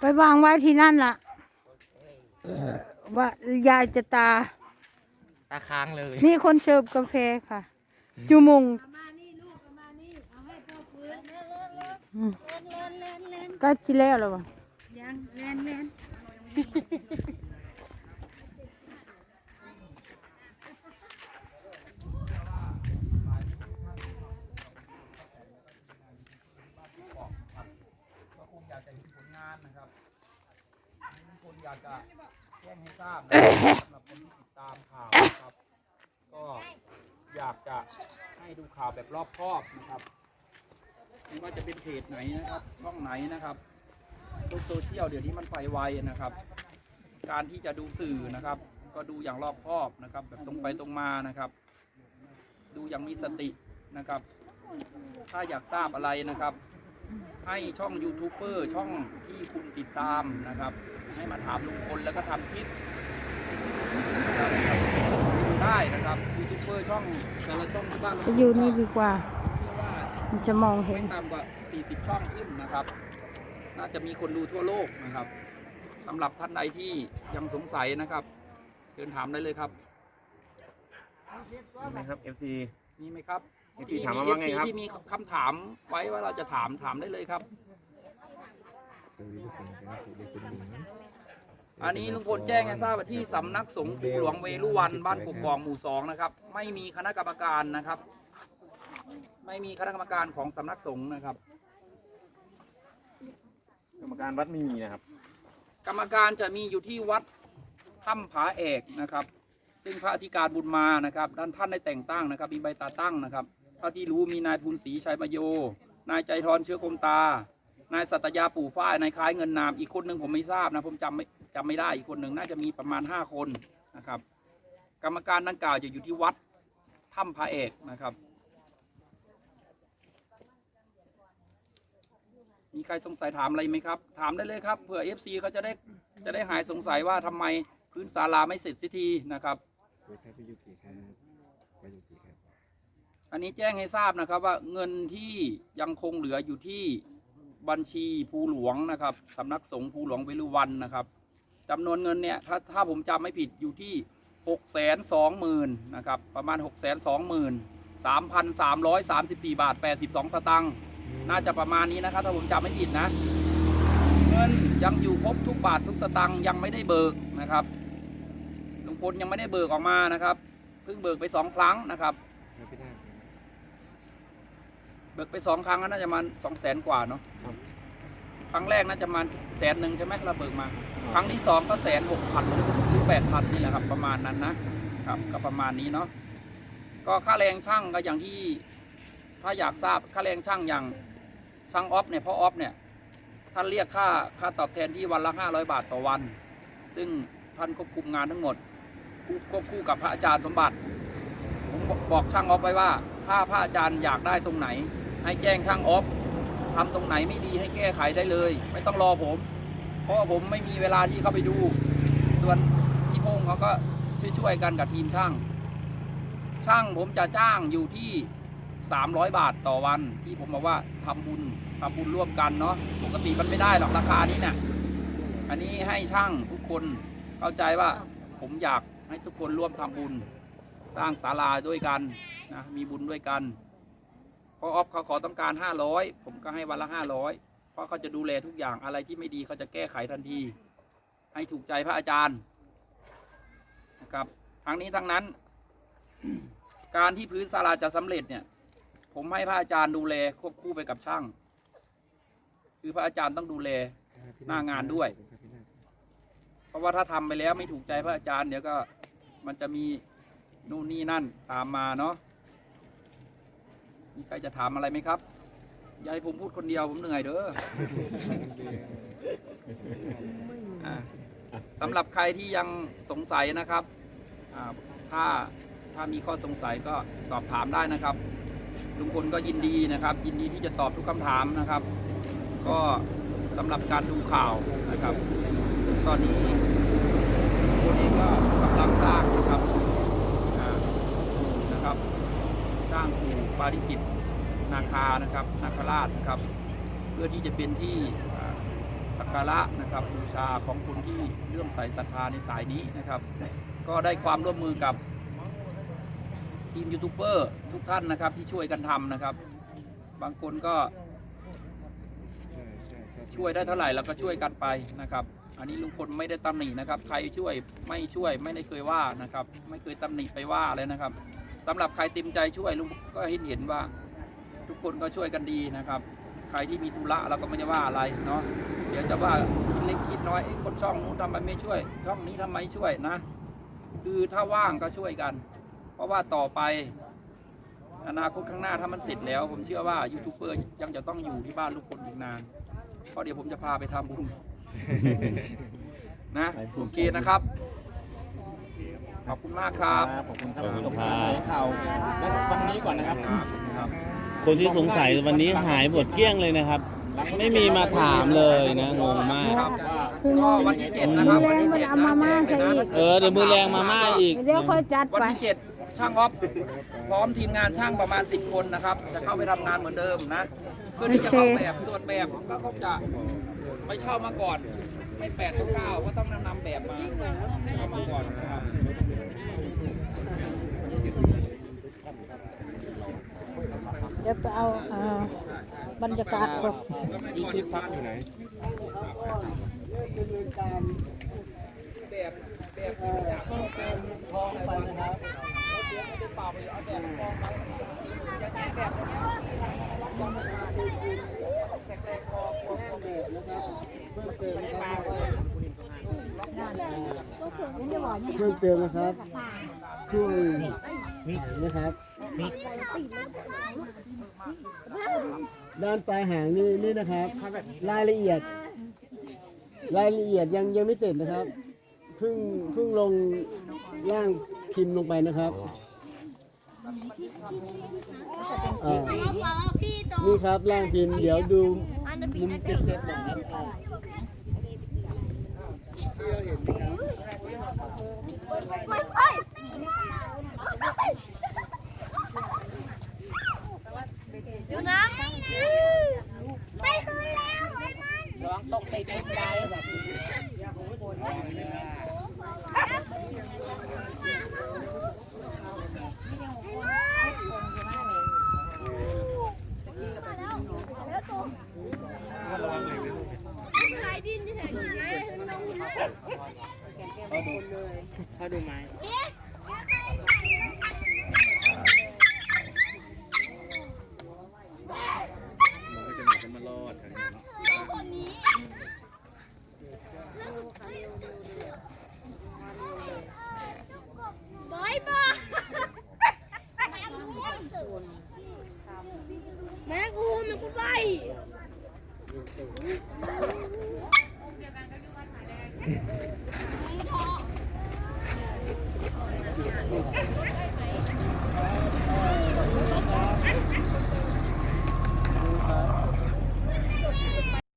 ไปวางไว้ที่นั่นล่ะว่ายายจะตา ตาค้างเลย นี่คนเสิร์ฟกาแฟค่ะจุมงมานี่ลูกเอามานี่เอาให้พ่อฟื้นอืมเล่นเล่นเล่นเล่นก็จิแล้วหรอวะยังเล่นเล่น ก็คงอยากจะเห็นผลงานนะครับทุกคนอยากจะแจ้งให้ทราบนะครับสำหรับคนที่ติดตามข่าวนะครับ ก็อยากจะให้ดูข่าวแบบรอบคอบนะครับไม่ว่าจะเป็นเพจไหนนะครับช่องไหนนะครับโลกโซเชียลเดี๋ยวนี้มันไปไวนะครับ การที่จะดูสื่อนะครับ ก็ดูอย่างรอบคอบนะครับ แบบตรงไปตรงมานะครับ ดูอย่างมีสตินะครับ ถ้าอยากทราบอะไรนะครับ ให้ช่องยูทูบเบอร์ช่องที่คุณติดตามนะครับ ให้มาถามลุงพลแล้วก็ทำคลิปนะครับดูได้นะครับยูทูบเบอร์ช่องแต่ละช่องที่บ้านไปอยู่นี่ดีกว่า เชื่อว่า มันจะมองเห็ไม่น ต่ำกว่า 40 ช่องขึ้นนะครับ น่าจะมีคนดูทั่วโลกนะครับสำหรับท่านใดที่ยังสงสัยนะครับเชิญถามได้เลยครับ นี่นะครับ FC มีไหมครับ FC ถามมาว่าไงครับ ที่มีคำถามไว้ว่าเราจะถามถามได้เลยครับสวัสดีทุกคนนะครับสวัสดีคุณหญิงอันนี้ลุงพลแจ้งให้ทราบว่าที่สำนักสงฆ์ปู่หลวงเวรุวันบ้านกกองหมู่สองนะครับ ไม่มีคณะกรรมการนะครับ ไม่มีคณะกรรมการของสำนักสงฆ์นะครับ กรรมการวัดไม่มีนะครับ กรรมการจะมีอยู่ที่วัดถ้ำผาเอกนะครับ ซึ่งพระอธิการบุญมานะครับ ด้านท่านได้แต่งตั้งนะครับ มีใบตาตั้งนะครับเท่าที่รู้มีนายภูนศรีชัยมโย นายใจทรเชื้อคมตา นายสัตยาปู่ฝ้าย นายคล้ายเงินนาม อีกคนหนึ่งผมไม่ทราบนะผมจำไม่จำไม่ได้อีกคนหนึ่งน่าจะมีประมาณห้าคนนะครับ กรรมการดังกล่าวจะอยู่ที่วัดถ้ำผาเอกนะครับมีใครสงสัยถามอะไรไหมครับ ถามได้เลยครับเผื่อ FC เขาจะได้จะได้หายสงสัยว่าทำไมพื้นศาลาไม่เสร็จสักทีนะครับ สวัสดีครับพี่ยุกิครับพี่ยุกิครับ อันนี้แจ้งให้ทราบนะครับว่าเงินที่ยังคงเหลืออยู่ที่บัญชีภูหลวงนะครับสำนักสงฆ์ภูหลวงเวลุวันนะครับจำนวนเงินเนี่ยถ้าถ้าผมจำไม่ผิดอยู่ที่หกแสนสองหมื่นนะครับประมาณหกแสนสองหมื่นสามพันสามร้อยสามสิบสี่บาทแปดสิบสองสตังค์น่าจะประมาณนี้นะครับถ้าผมจำไม่ผิดนะ เงินยังอยู่ครบทุกบาททุกสตังค์ยังไม่ได้เบิกนะครับลุงพลยังไม่ได้เบิกออกมานะครับเพิ่งเบิกไปสองครั้งนะครับครับพี่นาค เบิกไปสองครั้งก็น่าจะประมาณสองแสนกว่าเนาะครับครั้งแรกน่าจะประมาณแสนหนึ่งใช่ไหมเราเบิกมา ครั้งที่สองก็แสนหกพันหรือแปดพันนี่แหละครับ ประมาณนั้นนะครับก็ประมาณนี้เนาะก็ค่าแรงช่างก็อย่างที่ ถ้าอยากทราบค่าแรงช่างอย่างช่างออฟเนี่ยพ่อออฟเนี่ยท่านเรียกค่าค่าตอบแทนที่วันละห้าร้อยบาทต่อวัน ซึ่งท่านควบคุมงานทั้งหมดควบควบคู่กับพระอาจารย์สมบัติผมบอกช่างออฟไว้ว่า ถ้าพระอาจารย์อยากได้ตรงไหน ให้แจ้งช่างออฟทำตรงไหนไม่ดีให้แก้ไขได้เลย ไม่ต้องรอผม เพราะผมไม่มีเวลาที่เข้าไปดู ส่วนพี่พงเขาก็ช่วยๆกันกับทีมช่าง ช่างผมจะจ้างอยู่ที่ 300 บาทต่อวัน ที่ผมบอกว่าทำบุญทำบุญร่วมกันเนาะปกติมันไม่ได้หรอกราคานี้เนี่ยอันนี้ให้ช่างทุกคนเข้าใจว่าผมอยากให้ทุกคนร่วมทำบุญ สร้างศาลาด้วยกันนะมีบุญด้วยกัน ออฟเขาขอต้องการ 500 ผมก็ให้วันละ 500 เพราะเขาจะดูแลทุกอย่างอะไรที่ไม่ดีเขาจะแก้ไขทันที ให้ถูกใจพระอาจารย์นะครับทั้งนี้ทั้งนั้น การที่พื้นศาลาจะสำเร็จเนี่ย ผมให้พระอาจารย์ดูแลควบคู่ไปกับช่าง คือพระอาจารย์ต้องดูแลหน้างานด้วย เพราะว่าถ้าทำไปแล้วไม่ถูกใจพระอาจารย์เดี๋ยวก็มันจะมีนู่นนี่นั่นตามมาเนาะ มีใครจะถามอะไรไหมครับ อย่าให้ผมพูดคนเดียวผมเหนื่อยเด้ออะสำหรับใครที่ยังสงสัยนะครับอ่าถ้าถ้ามีข้อสงสัยก็สอบถามได้นะครับ ลุงพลก็ยินดีนะครับ ยินดีที่จะตอบทุกคำถามนะครับ ก็สำหรับการดูข่าวนะครับตอนนี้ตัวเองก็กำลังสร้างนะครับอ่านะครับสร้างปู่ปาริจิตนาคานะครับนาคราชนะครับ เพื่อที่จะเป็นที่อ่าศการะนะครับบูชาของคนที่เลื่อมใสศรัทธาในสายนี้นะครับ ก็ได้ความร่วมมือกับทีมยูทูบเบอร์ทุกท่านนะครับที่ช่วยกันทำนะครับ บางคนก็ช่วยได้เท่าไหร่เราก็ช่วยกันไปนะครับ อันนี้ลุงพลไม่ได้ตำหนินะครับ ใครช่วยไม่ช่วยไม่ได้เคยว่านะครับ ไม่เคยตำหนิไปว่าเลยนะครับ สำหรับใครเต็มใจช่วยลุงก็เห็นเห็นว่า ทุกคนก็ช่วยกันดีนะครับ ใครที่มีธุระเราก็ไม่ได้ว่าอะไรเนาะเดี๋ยวจะว่าคิดเล็กคิดน้อยเอ้คนช่องนู้นทำไมไม่ช่วย ช่องนี้ทำไมช่วยนะ คือถ้าว่างก็ช่วยกัน เพราะว่าต่อไป อนาคตข้างหน้าถ้ามันเสร็จแล้ว ผมเชื่อว่ายูทูบเบอร์ยังจะต้องอยู่ที่บ้านลูกคนอีกนานเพราะเดี๋ยวผมจะพาไปทำบุญนะโอเคนะครับ ขอบคุณมากครับขอบคุณครับขอบคุณครับข่าวและวันนี้ก่อนนะครับครับคนที่สงสัยวันนี้หายหมดเกลี้ยงเลยนะครับ ไม่มีมาถามเลยนะงงมากครับคือก็วันที่เจ็ดนะครับแรวันงที่มันเจ็ดเอานะมาม่าใส่อีก เออเดี๋ยวมือแรงมาม่าอีก เดี๋ยวค่อยจัดวันไปที่เจ็ดช่างออฟพร้อมทีมงานช่างประมาณ 10 คนนะครับ จะเข้าไปทำงานเหมือนเดิมนะเพื่อที่จะออกแบบส่วนแบบก็คงจะไม่เช่ามาก่อน ไม่แปดก็เก้าก็ต้องนำแบบมาเอามาก่อนนะครับ เดี๋ยวไปเอาเอ่อบรรยากาศก่อนยูทูบพักอยู่ไหนแบบแบบที่อยากเอาแบบทองไปนะครับเดี๋ยวไม่ได้เปล่าไปเอาแบบทองไปเพิ่มเติมนะครับช่วย นะครับ ด้านปลายหางนี่นี่นะครับ รายละเอียด รายละเอียดยังยังไม่เสร็จนะครับเพิ่งเพิ่งลงร่างพิมพ์ลงไปนะครับอ่านี่ครับร่างพิมพ์เดี๋ยวดูมุมเก็บๆก่อนครับเดี๋ยวนะไปคืนแล้วไอ้มัน ลายดินที่ไหนอยู่ไงขึ้นลงขึ้นลง เขาดูไหม Thank you.